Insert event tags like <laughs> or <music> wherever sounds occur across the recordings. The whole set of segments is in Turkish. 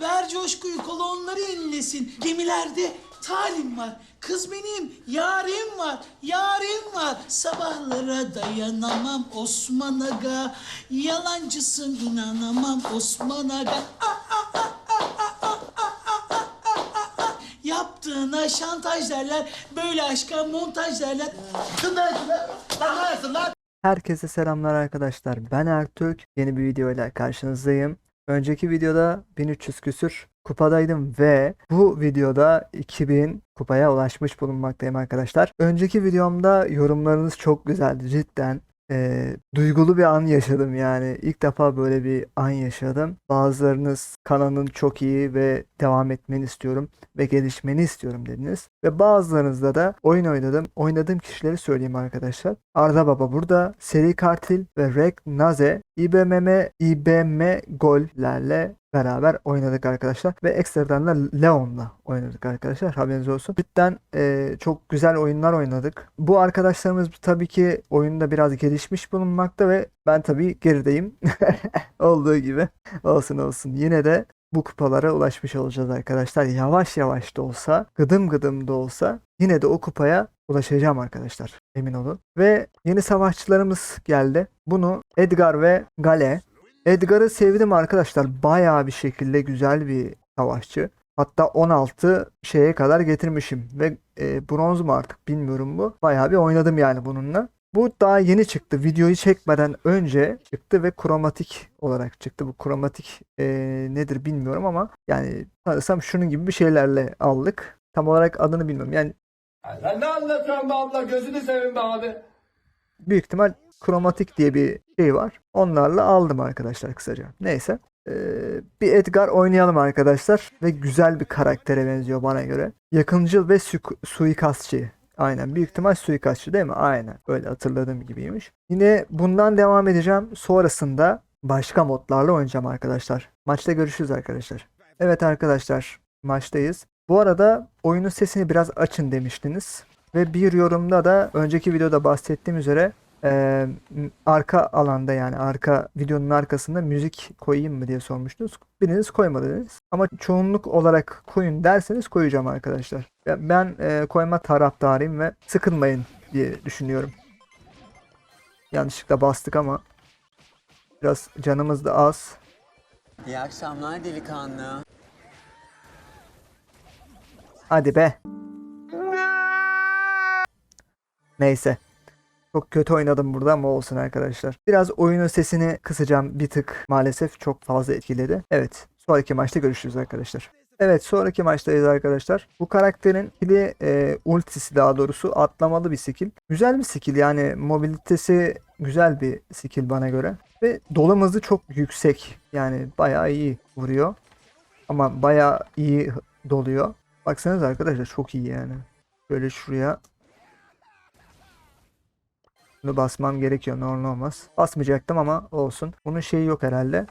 Ver coşkuyu kolonları inlesin. Gemilerde talim var. Kız benim yarim var. Yarim var. Sabahlara dayanamam Osman Aga. Yalancısın inanamam Osman Aga. Ah, ah, ah, ah, ah, ah, ah, ah, ah, ah, ah. Yaptığına şantaj derler. Böyle aşka montaj derler. Herkese selamlar arkadaşlar. Ben Ertürk. Yeni bir videoyla karşınızdayım. Önceki videoda 1300 küsür kupadaydım ve bu videoda 2000 kupaya ulaşmış bulunmaktayım arkadaşlar. Önceki videomda yorumlarınız çok güzeldi cidden. Ee, duygulu bir an yaşadım yani. İlk defa böyle bir an yaşadım. Bazılarınız kanalın çok iyi ve devam etmeni istiyorum ve gelişmeni istiyorum dediniz. Ve bazılarınızda da oyun oynadım. Oynadığım kişileri söyleyeyim arkadaşlar. Arda Baba burada. Seri Kartil ve Rek Naze İBMM İBM gollerle beraber oynadık arkadaşlar. Ve ekstradan da Leon'la oynadık arkadaşlar. Haberiniz olsun. Cidden e, çok güzel oyunlar oynadık. Bu arkadaşlarımız tabii ki oyunda biraz gelişmiş bulunmakta ve ben tabii gerideyim. <laughs> Olduğu gibi. Olsun olsun. Yine de bu kupalara ulaşmış olacağız arkadaşlar. Yavaş yavaş da olsa, gıdım gıdım da olsa yine de o kupaya ulaşacağım arkadaşlar. Emin olun. Ve yeni savaşçılarımız geldi. Bunu Edgar ve Gale. Edgar'ı sevdim arkadaşlar. Bayağı bir şekilde güzel bir savaşçı. Hatta 16 şeye kadar getirmişim. Ve e, bronz mu artık bilmiyorum bu. Bayağı bir oynadım yani bununla. Bu daha yeni çıktı. Videoyu çekmeden önce çıktı ve kromatik olarak çıktı. Bu kromatik e, nedir bilmiyorum ama yani sanırsam şunun gibi bir şeylerle aldık. Tam olarak adını bilmiyorum. Yani Ya Sen ne anlatıyorsun be abla? Gözünü seveyim be abi. büyük ihtimal kromatik diye bir şey var. Onlarla aldım arkadaşlar kısaca. Neyse. Ee, bir Edgar oynayalım arkadaşlar. Ve güzel bir karaktere benziyor bana göre. Yakıncıl ve su- suikastçı. Aynen. Büyük ihtimal suikastçı değil mi? Aynen. Böyle hatırladığım gibiymiş. Yine bundan devam edeceğim. Sonrasında başka modlarla oynayacağım arkadaşlar. Maçta görüşürüz arkadaşlar. Evet arkadaşlar. Maçtayız. Bu arada oyunun sesini biraz açın demiştiniz. Ve bir yorumda da önceki videoda bahsettiğim üzere m- arka alanda yani arka videonun arkasında müzik koyayım mı diye sormuştunuz. Biriniz koymadınız. Ama çoğunluk olarak koyun derseniz koyacağım arkadaşlar. Ben eee, koyma taraftarıyım ve sıkılmayın diye düşünüyorum. Yanlışlıkla bastık ama biraz canımız da az. İyi akşamlar delikanlı. Hadi be. Neyse. Çok kötü oynadım burada ama olsun arkadaşlar. Biraz oyunun sesini kısacağım bir tık. Maalesef çok fazla etkiledi. Evet. Sonraki maçta görüşürüz arkadaşlar. Evet sonraki maçtayız arkadaşlar. Bu karakterin skill'i e, ultisi daha doğrusu atlamalı bir skill. Güzel bir skill yani mobilitesi güzel bir skill bana göre. Ve dolum hızı çok yüksek. Yani bayağı iyi vuruyor. Ama bayağı iyi doluyor. Baksanıza arkadaşlar çok iyi yani. Böyle şuraya bunu basmam gerekiyor. Normal olmaz. Basmayacaktım ama olsun. Bunun şeyi yok herhalde.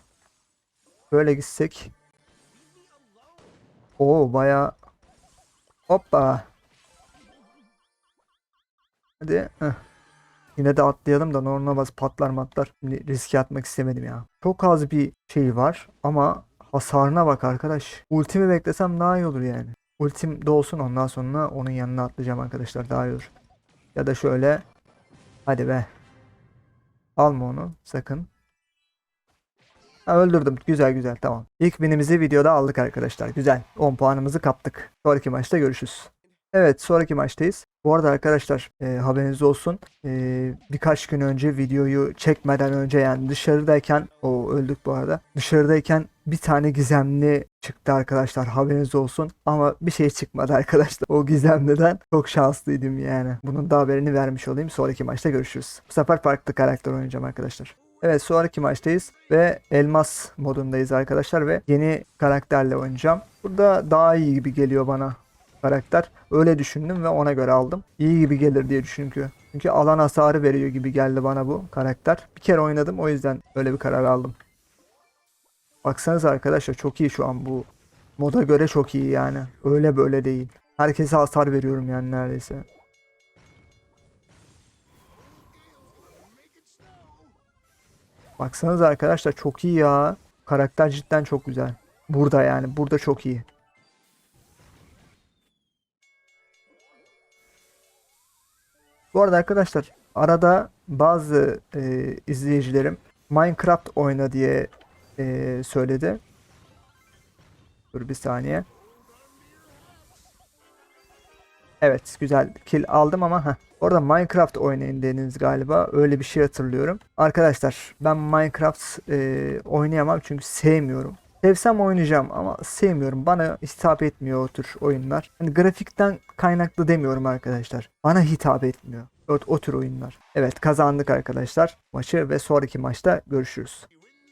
Böyle gitsek. Oo bayağı. Hoppa. Hadi. Heh. Yine de atlayalım da normal bas patlar matlar. Şimdi riske atmak istemedim ya. Çok az bir şey var ama hasarına bak arkadaş. Ultimi beklesem daha iyi olur yani. Ultim dolsun ondan sonra onun yanına atlayacağım arkadaşlar daha iyi olur. Ya da şöyle. Hadi be. Alma onu sakın. Ha, öldürdüm. Güzel güzel tamam. İlk binimizi videoda aldık arkadaşlar. Güzel. 10 puanımızı kaptık. Sonraki maçta görüşürüz. Evet sonraki maçtayız. Bu arada arkadaşlar e, haberiniz olsun. E, birkaç gün önce videoyu çekmeden önce yani dışarıdayken o öldük bu arada. Dışarıdayken bir tane gizemli çıktı arkadaşlar haberiniz olsun. Ama bir şey çıkmadı <laughs> arkadaşlar. O gizemliden çok şanslıydım yani. Bunun da haberini vermiş olayım. Sonraki maçta görüşürüz. Bu sefer farklı karakter oynayacağım arkadaşlar. Evet sonraki maçtayız ve elmas modundayız arkadaşlar ve yeni karakterle oynayacağım. Burada daha iyi gibi geliyor bana karakter. Öyle düşündüm ve ona göre aldım. İyi gibi gelir diye düşündüm. Çünkü alan hasarı veriyor gibi geldi bana bu karakter. Bir kere oynadım o yüzden öyle bir karar aldım. Baksanıza arkadaşlar çok iyi şu an bu. Moda göre çok iyi yani. Öyle böyle değil. Herkese hasar veriyorum yani neredeyse. Baksanıza arkadaşlar çok iyi ya. Karakter cidden çok güzel. burada yani. Burada çok iyi. Bu arada arkadaşlar arada bazı e, izleyicilerim Minecraft oyna diye e, söyledi. Dur bir saniye. Evet güzel kill aldım ama heh. Orada Minecraft oynayın dediniz galiba. Öyle bir şey hatırlıyorum. Arkadaşlar ben Minecraft e, oynayamam çünkü sevmiyorum. Sevsem oynayacağım ama sevmiyorum. Bana hitap etmiyor o tür oyunlar. Hani grafikten kaynaklı demiyorum arkadaşlar. Bana hitap etmiyor. O, o tür oyunlar. Evet kazandık arkadaşlar maçı ve sonraki maçta görüşürüz.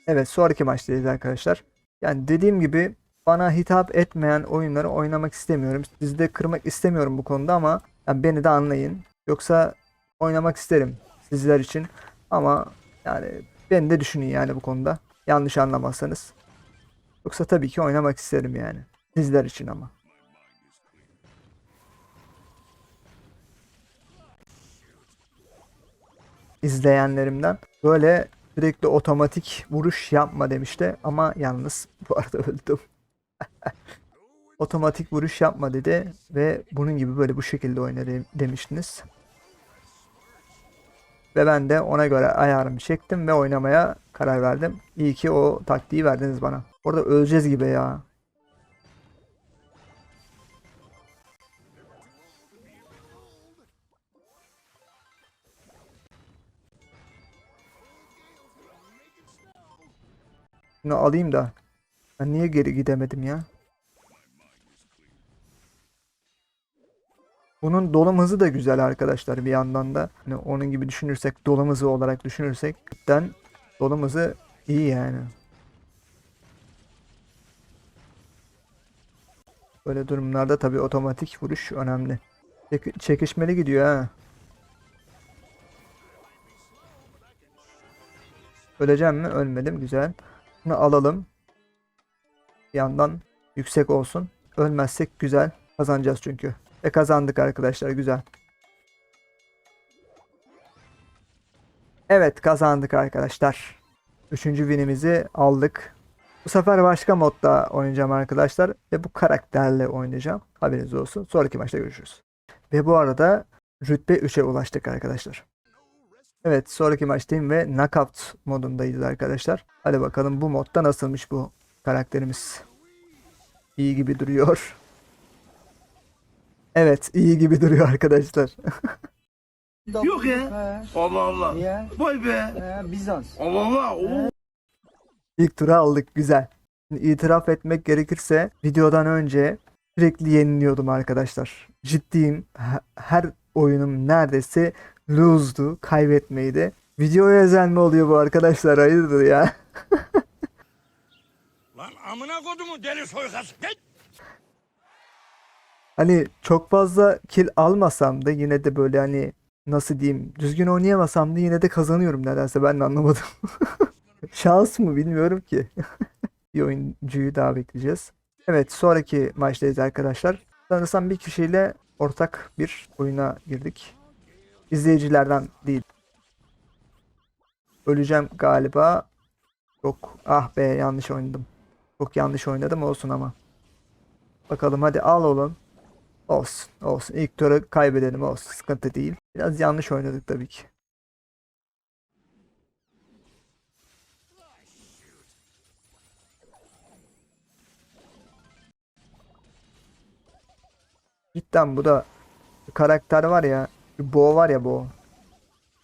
Evet sonraki maçtayız arkadaşlar. Yani dediğim gibi bana hitap etmeyen oyunları oynamak istemiyorum. Sizi de kırmak istemiyorum bu konuda ama yani beni de anlayın. Yoksa oynamak isterim sizler için. Ama yani beni de düşünün yani bu konuda. Yanlış anlamazsanız. Yoksa tabii ki oynamak isterim yani. Sizler için ama. izleyenlerimden böyle sürekli otomatik vuruş yapma demişti ama yalnız <laughs> bu arada öldüm. <laughs> otomatik vuruş yapma dedi ve bunun gibi böyle bu şekilde oyna de- demiştiniz. Ve ben de ona göre ayarımı çektim ve oynamaya karar verdim. İyi ki o taktiği verdiniz bana. Orada öleceğiz gibi ya. Bunu alayım da. Ben niye geri gidemedim ya? Bunun dolum hızı da güzel arkadaşlar bir yandan da. Hani onun gibi düşünürsek, dolum hızı olarak düşünürsek cidden dolum hızı iyi yani. Böyle durumlarda tabii otomatik vuruş önemli. Çek- çekişmeli gidiyor ha. Öleceğim mi? Ölmedim. Güzel. Bunu alalım. Bir yandan yüksek olsun. Ölmezsek güzel. Kazanacağız çünkü. Ve kazandık arkadaşlar. Güzel. Evet kazandık arkadaşlar. Üçüncü winimizi aldık. Bu sefer başka modda oynayacağım arkadaşlar. Ve bu karakterle oynayacağım. Haberiniz olsun. Sonraki maçta görüşürüz. Ve bu arada rütbe 3'e ulaştık arkadaşlar. Evet sonraki maçtayım ve knockout modundayız arkadaşlar. Hadi bakalım bu modda nasılmış bu karakterimiz. İyi gibi duruyor. Evet iyi gibi duruyor arkadaşlar. Yok ya. Allah Allah. Vay be. Bizans. Allah Allah. Oo. İlk tura aldık güzel. Şimdi itiraf etmek gerekirse videodan önce sürekli yeniliyordum arkadaşlar. Ciddiyim. Her oyunum neredeyse lose'du. Kaybetmeydi. Videoya özel mi oluyor bu arkadaşlar? Hayırdır ya? <laughs> Lan amına kodumu deli soykası. Git. Hani çok fazla kill almasam da yine de böyle hani nasıl diyeyim düzgün oynayamasam da yine de kazanıyorum nedense ben de anlamadım. <laughs> Şans mı bilmiyorum ki. <laughs> bir oyuncuyu daha bekleyeceğiz. Evet sonraki maçtayız arkadaşlar. Sanırsam bir kişiyle ortak bir oyuna girdik. İzleyicilerden değil. Öleceğim galiba. Yok ah be yanlış oynadım. Çok yanlış oynadım olsun ama. Bakalım hadi al oğlum. Olsun olsun. İlk turu kaybedelim olsun. Sıkıntı değil. Biraz yanlış oynadık tabii ki. Cidden bu da karakter var ya. Bo var ya Bo.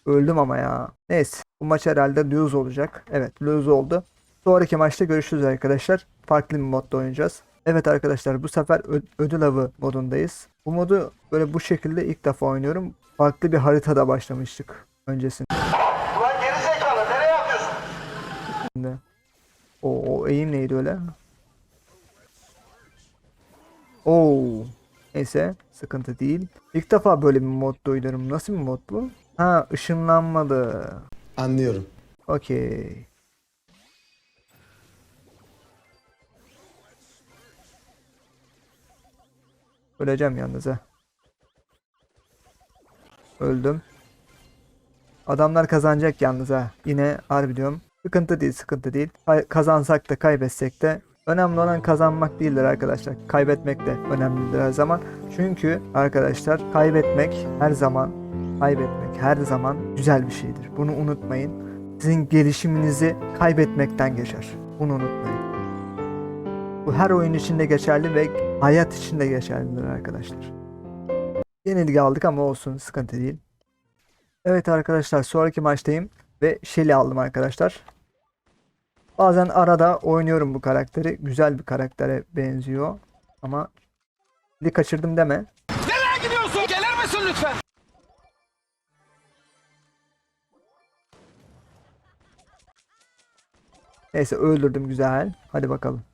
Öldüm ama ya. Neyse. Bu maç herhalde lose olacak. Evet lose oldu. Sonraki maçta görüşürüz arkadaşlar. Farklı bir modda oynayacağız. Evet arkadaşlar bu sefer ödül avı modundayız. Bu modu böyle bu şekilde ilk defa oynuyorum. Farklı bir haritada başlamıştık öncesinde. Ulan geri zekalı nereye yapıyorsun? O, o eğim neydi öyle? Oo. Neyse sıkıntı değil. İlk defa böyle bir modda oynuyorum. Nasıl bir mod bu? Ha ışınlanmalı. Anlıyorum. Okey. Öleceğim yalnız ha. Öldüm. Adamlar kazanacak yalnız ha. Yine harbi diyorum. Sıkıntı değil, sıkıntı değil. Kay- Kazansak da kaybetsek de Önemli olan kazanmak değildir arkadaşlar. Kaybetmek de önemlidir her zaman. Çünkü arkadaşlar kaybetmek her zaman kaybetmek her zaman güzel bir şeydir. Bunu unutmayın. Sizin gelişiminizi kaybetmekten geçer. Bunu unutmayın. Bu her oyun içinde geçerli ve hayat içinde geçerlidir arkadaşlar. Yenilgi aldık ama olsun sıkıntı değil. Evet arkadaşlar sonraki maçtayım ve Shelly aldım arkadaşlar. Bazen arada oynuyorum bu karakteri. Güzel bir karaktere benziyor. Ama bir kaçırdım deme. Nereye gidiyorsun? Gelir misin lütfen? Neyse öldürdüm güzel. Hadi bakalım.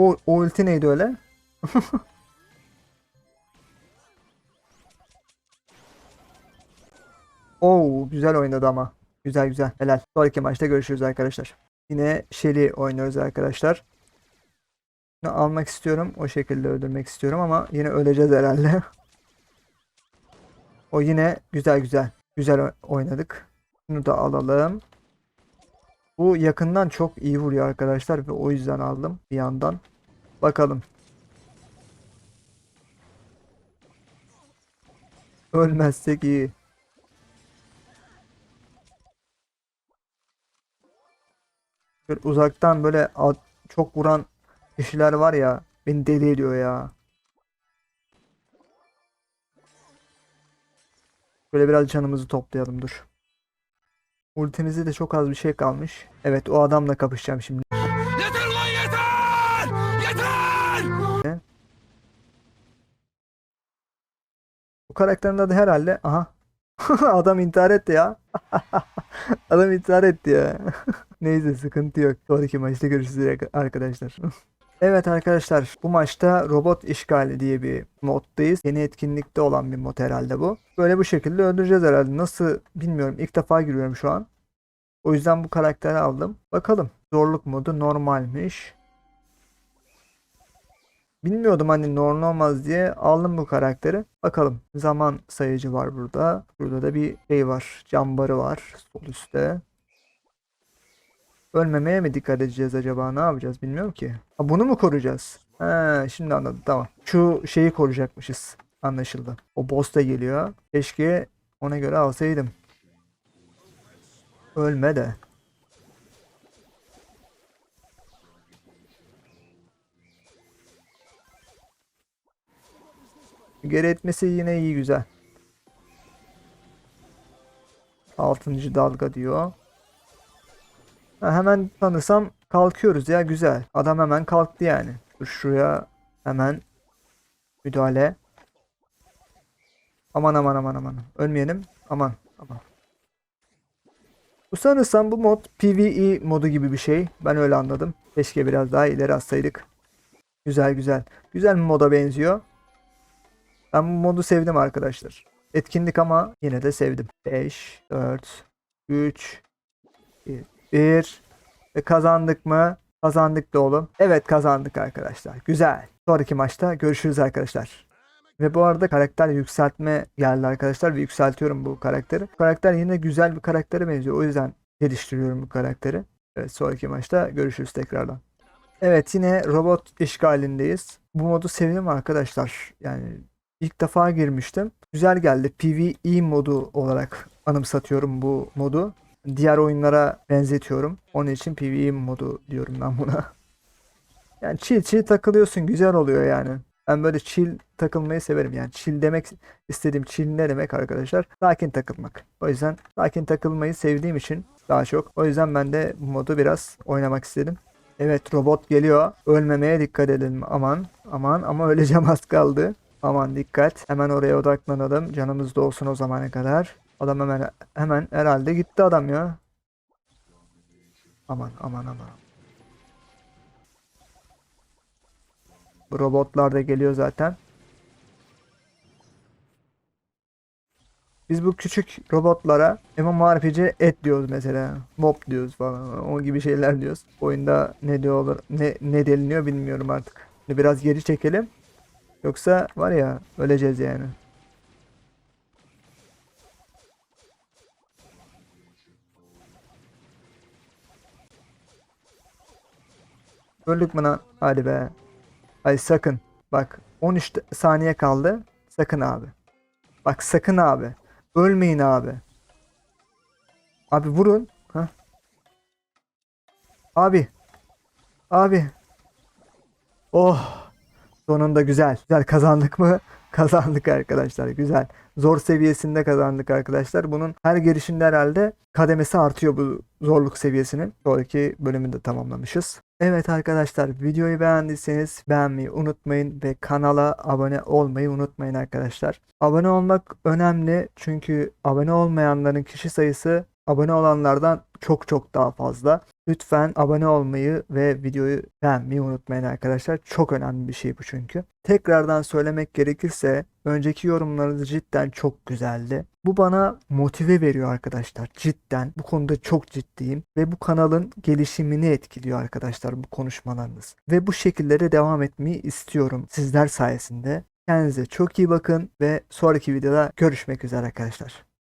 O, o ulti neydi öyle? <laughs> Oo güzel oynadı ama. Güzel güzel. Helal. Sonraki maçta görüşürüz arkadaşlar. Yine Shelly oynuyoruz arkadaşlar. Bunu almak istiyorum. O şekilde öldürmek istiyorum ama yine öleceğiz herhalde. <laughs> o yine güzel güzel. Güzel oynadık. Bunu da alalım. Bu yakından çok iyi vuruyor arkadaşlar ve o yüzden aldım bir yandan. Bakalım. Ölmezsek iyi. Böyle uzaktan böyle çok vuran kişiler var ya beni deli ediyor ya. Böyle biraz canımızı toplayalım dur. Ultimizde de çok az bir şey kalmış. Evet o adamla kapışacağım şimdi. Yeter lan yeter! Yeter! Bu karakterin adı herhalde aha. <laughs> Adam intihar etti ya. <laughs> Adam intihar etti ya. <laughs> Neyse sıkıntı yok. Sonraki maçta görüşürüz arkadaşlar. Evet arkadaşlar bu maçta robot işgali diye bir moddayız. Yeni etkinlikte olan bir mod herhalde bu. Böyle bu şekilde öldüreceğiz herhalde. Nasıl bilmiyorum. İlk defa giriyorum şu an. O yüzden bu karakteri aldım. Bakalım. Zorluk modu normalmiş. Bilmiyordum hani normal olmaz diye aldım bu karakteri. Bakalım. Zaman sayıcı var burada. Burada da bir şey var. Cam barı var. Sol üstte. Ölmemeye mi dikkat edeceğiz acaba? Ne yapacağız bilmiyorum ki. Ha, bunu mu koruyacağız? He, şimdi anladım. Tamam. Şu şeyi koruyacakmışız. Anlaşıldı. O boss da geliyor. Keşke ona göre alsaydım. Ölme de. Geri etmesi yine iyi güzel. Altıncı dalga diyor. Hemen tanısam kalkıyoruz ya güzel. Adam hemen kalktı yani. Dur şuraya hemen müdahale. Aman aman aman aman. Ölmeyelim. Aman aman. Bu sanırsam bu mod PvE modu gibi bir şey. Ben öyle anladım. Keşke biraz daha ileri atsaydık. Güzel güzel. Güzel bir moda benziyor. Ben bu modu sevdim arkadaşlar. Etkinlik ama yine de sevdim. 5, 4, 3, 1 ve kazandık mı? Kazandık da oğlum. Evet kazandık arkadaşlar. Güzel. Sonraki maçta görüşürüz arkadaşlar. Ve bu arada karakter yükseltme geldi arkadaşlar ve yükseltiyorum bu karakteri. Karakter yine güzel bir karaktere benziyor. O yüzden geliştiriyorum bu karakteri. Evet sonraki maçta görüşürüz tekrardan. Evet yine robot işgalindeyiz. Bu modu sevdim arkadaşlar. Yani ilk defa girmiştim. Güzel geldi. PvE modu olarak anımsatıyorum bu modu. Diğer oyunlara benzetiyorum. Onun için PvE modu diyorum ben buna. <laughs> Yani chill chill takılıyorsun. Güzel oluyor yani. Ben böyle chill takılmayı severim. Yani chill demek istediğim chill ne demek arkadaşlar? Sakin takılmak. O yüzden sakin takılmayı sevdiğim için daha çok. O yüzden ben de bu modu biraz oynamak istedim. Evet robot geliyor. Ölmemeye dikkat edelim. Aman aman ama öleceğim <laughs> az kaldı. Aman dikkat. Hemen oraya odaklanalım. Canımız da olsun o zamana kadar. Adam hemen hemen herhalde gitti adam ya. Aman aman aman. Bu robotlar da geliyor zaten. Biz bu küçük robotlara MMORPG et diyoruz mesela. Mob diyoruz falan. O gibi şeyler diyoruz. Oyunda ne diyorlar, ne ne deniliyor bilmiyorum artık. Şimdi biraz geri çekelim. Yoksa var ya öleceğiz yani. Öldük mü lan? Hadi be. Ay sakın. Bak 13 de- saniye kaldı. Sakın abi. Bak sakın abi. Ölmeyin abi. Abi vurun. Hah. Abi. Abi. Oh. Sonunda güzel. Güzel kazandık mı? <laughs> Kazandık arkadaşlar. Güzel. Zor seviyesinde kazandık arkadaşlar. Bunun her girişinde herhalde kademesi artıyor bu zorluk seviyesinin. Sonraki bölümü de tamamlamışız. Evet arkadaşlar videoyu beğendiyseniz beğenmeyi unutmayın ve kanala abone olmayı unutmayın arkadaşlar. Abone olmak önemli çünkü abone olmayanların kişi sayısı abone olanlardan çok çok daha fazla. Lütfen abone olmayı ve videoyu beğenmeyi unutmayın arkadaşlar. Çok önemli bir şey bu çünkü. Tekrardan söylemek gerekirse önceki yorumlarınız cidden çok güzeldi. Bu bana motive veriyor arkadaşlar. Cidden bu konuda çok ciddiyim ve bu kanalın gelişimini etkiliyor arkadaşlar bu konuşmalarınız. Ve bu şekillere devam etmeyi istiyorum sizler sayesinde. Kendinize çok iyi bakın ve sonraki videoda görüşmek üzere arkadaşlar.